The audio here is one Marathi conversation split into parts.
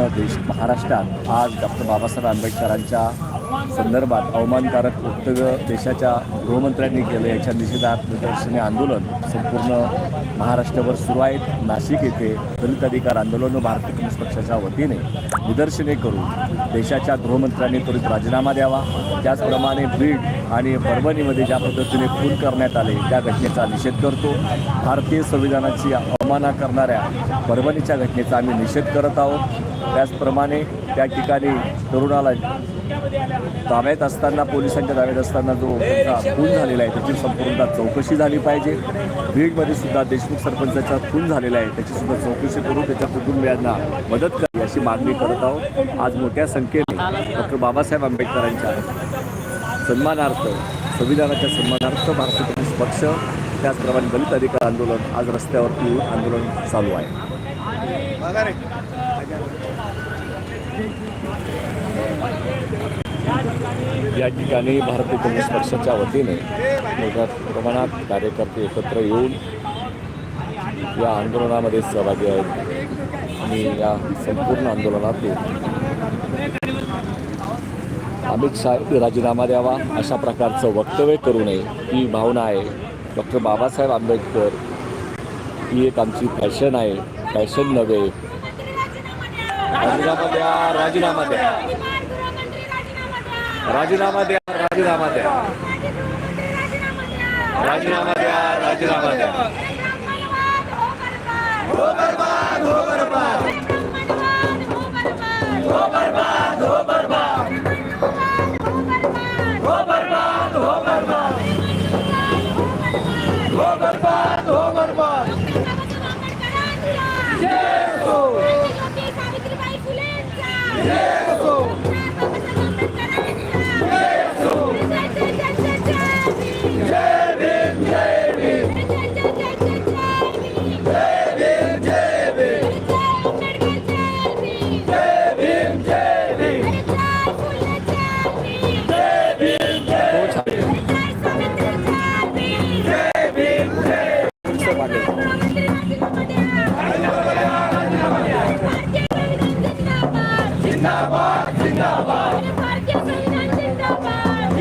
संपूर्ण देश महाराष्ट्रात आज डॉक्टर बाबासाहेब आंबेडकरांच्या संदर्भात अवमानकारक वक्तव्य देशाच्या गृहमंत्र्यांनी केलं. याच्या निषेधात निदर्शने आंदोलन संपूर्ण महाराष्ट्रभर सुरू आहेत. नाशिक येथे दलित अधिकार आंदोलन व भारतीय कम्युनिस्ट पक्षाच्या वतीने निदर्शने करून देशाच्या गृहमंत्र्यांनी त्वरित राजीनामा द्यावा. त्याचप्रमाणे बीड आणि परभणीमध्ये ज्या पद्धतीने खून करण्यात आले त्या घटनेचा निषेध करतो. भारतीय संविधानाची अवमानना करणाऱ्या परभणीच्या घटनेचा आम्ही निषेध करत आहोत. त्याचप्रमाणे त्या ठिकाणी तरुणाला ताब्यात असताना पोलिसांच्या ताब्यात असताना जो खून झालेला आहे त्याची संपूर्ण चौकशी झाली पाहिजे. बीडमध्ये सुद्धा देशमुख सरपंचाचा खून झालेला आहे त्याची सुद्धा चौकशी करून त्याच्या कुटुंबियांना मदत करावी अशी मागणी करत आहोत. आज मोठ्या संख्येने डॉक्टर बाबासाहेब आंबेडकरांच्या सन्मानार्थ संविधानाच्या सन्मानार्थ भारतीय कम्युनिस्ट पक्ष त्याचप्रमाणे दलित अधिकार आंदोलन आज रस्त्यावरती आंदोलन चालू आहे. या ठिकाणी भारतीय कम्युनिस्ट पक्षाच्या वतीने मोठ्या प्रमाणात कार्यकर्ते एकत्र येऊन या आंदोलनामध्ये सहभागी आहेत. आणि या संपूर्ण आंदोलनातून अमित शाह राजीनामा द्यावा अशा प्रकारचं वक्तव्य करू नये ही भावना आहे. डॉक्टर बाबासाहेब आंबेडकर ही एक आमची फॅशन आहे. फॅशन नव्हे. राजीनामा द्या राजीनामा द्या. राजीनामा द्या राजीनामा द्या राजीनामा द्या राजीनामा द्या सावित्रीबाई फुलेंचा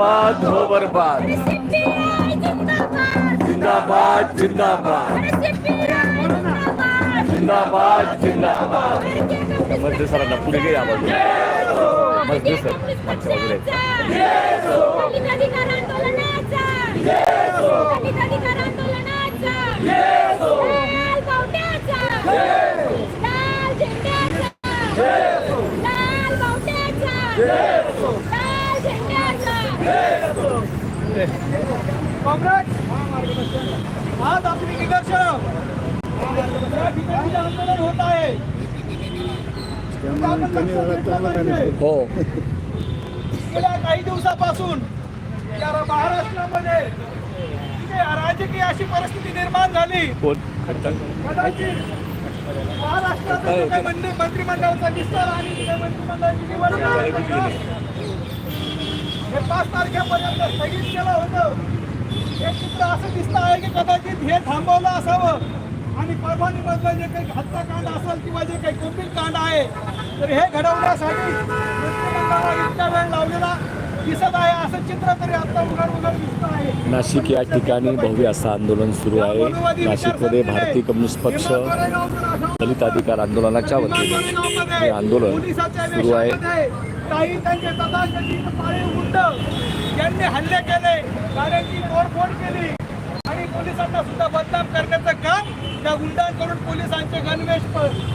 जिंदाबाद हो बर्बाद. जिंदाबाद जिंदाबाद. जिंदाबाद जिंदाबाद. मजदूर सरांना पुढे काही आवाज मजदूर सर मागच्या बाजूला आहेत आज आपली या ठिकाणी आंदोलन होत आहे. हो. गेल्या काही दिवसापासून या महाराष्ट्रामध्ये राजकीय अशी परिस्थिती निर्माण झाली. कदाचित महाराष्ट्राचा मंत्री मंत्रिमंडळाचा विस्तार आणि मंत्रिमंडळाची निवड झाली होती, हे पाच तारखेपर्यंत स्थगित केलं होतं. हे चित्र असं दिसतं आहे की कदाचित हे थांबवलं असावं. आणि परभणीमधलं जे काही हत्याकांड असेल किंवा जे काही कोपिल कांड आहे तर हे घडवण्यासाठी इतका वेळ लावलेला दिसत आहे. असं चित्र तरी आता उघड उघड दिसत आहे. नाशिक या ठिकाणी भव्य असं आंदोलन सुरू आहे. नाशिकमध्ये भारतीय कम्युनिस्ट पक्ष दलित अधिकार आंदोलनाच्या वतीने हे आंदोलन सुरू आहे. काही त्यांचे तथाकथित पाळीव गुंड यांनी हल्ले केले गाड्यांची तोडफोड केली. आणि पोलिसांना सुद्धा बदनाम करण्याचं काम त्या गुंडांकडून पोलिसांचे गणवेश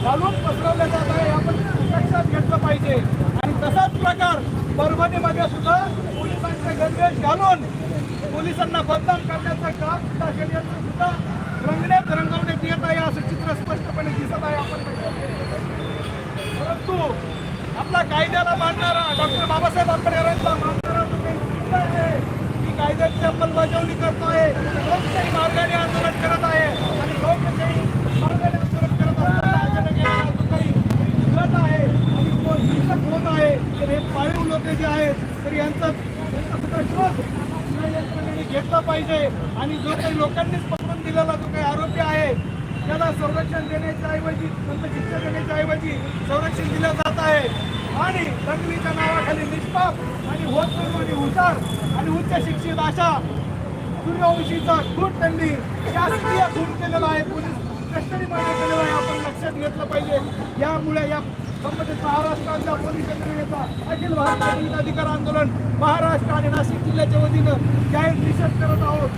घालून पसरवले जात आहे. आपण लक्षात घेतलं पाहिजे. आणि तसाच प्रकार परभणीमध्ये सुद्धा पोलिसांचे गणवेश घालून पोलिसांना बदनाम करण्याचं काम सुद्धा षडयंत्र सुद्धा रंगण्यात रंगवण्यात येत आहे असं चित्र स्पष्टपणे दिसत आहे आपण परंतु आपला कायद्याला मानणारा डॉक्टर बाबासाहेब आंबेडकरांचा मानणारा जो काही मुद्दा आहे की कायद्याची अंमलबजावणी आहे. लोकशाही मार्गाने आंदोलन करत आहे. आणि लोकशाही मार्गाने आंदोलन करत असताना काही आहे. आणि हिंसक होत आहे. तर हे पाळीव लोक जे आहेत तर यांचा शोध घेतला पाहिजे. आणि जो काही लोकांनीच पकडून दिलेला जो काही आरोपी आहे त्याला संरक्षण देण्याच्या ऐवजी त्यांना शिक्षा देण्याच्या ऐवजी संरक्षण दिलं जात आहे. आणि दंगलीच्या नावाखाली निष्पाप आणि होत आणि हुशार आणि उच्च शिक्षित अशा सूर्यवंशीचा खूप त्यांनी शासकीय खून केलेला आहे. पोलीस कस्टडीमध्ये केलेला आहे. आपण लक्षात घेतलं पाहिजे. यामुळे या संबंधित महाराष्ट्राच्या पोलीस यंत्रणेचा अखिल भारतीय अधिकार आंदोलन महाराष्ट्र आणि नाशिक जिल्ह्याच्या वतीनं जाहीर निषेध करत आहोत.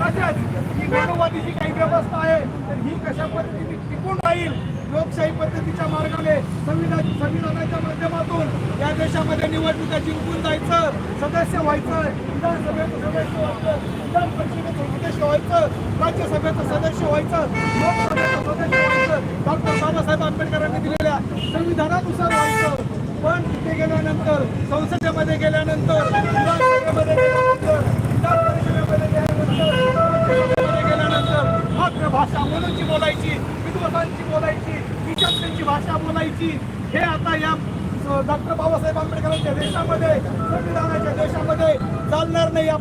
अशाच ही मानववादी जी काही व्यवस्था आहे तर ही कशा पद्धतीने टिकून राहील? लोकशाही पद्धतीच्या मार्गाने संविधान संविधानाच्या माध्यमातून या देशामध्ये निवडणुका जिंकून जायचं सदस्य व्हायचं विधानसभेचं सदस्य व्हायचं विधान परिषदेचं सदस्य व्हायचं राज्यसभेचं सदस्य व्हायचं लोकसभेचं सदस्य व्हायचं. डॉक्टर बाबासाहेब आंबेडकरांनी दिलेल्या संविधानानुसार व्हायचं. पण तिथे गेल्यानंतर संसदेमध्ये गेल्यानंतर विधानसभेमध्ये गेल्यानंतर विधान परिषदेमध्ये गेल्यानंतर गेल्यानंतर मात्र भाषा म्हणूनची बोलायची विद्वासांची बोलायची विचारण्याची भाषा बोलायची हे आता या डॉक्टर बाबासाहेब आंबेडकरांच्या देशामध्ये संविधानाच्या देशामध्ये चालणार नाही. आपण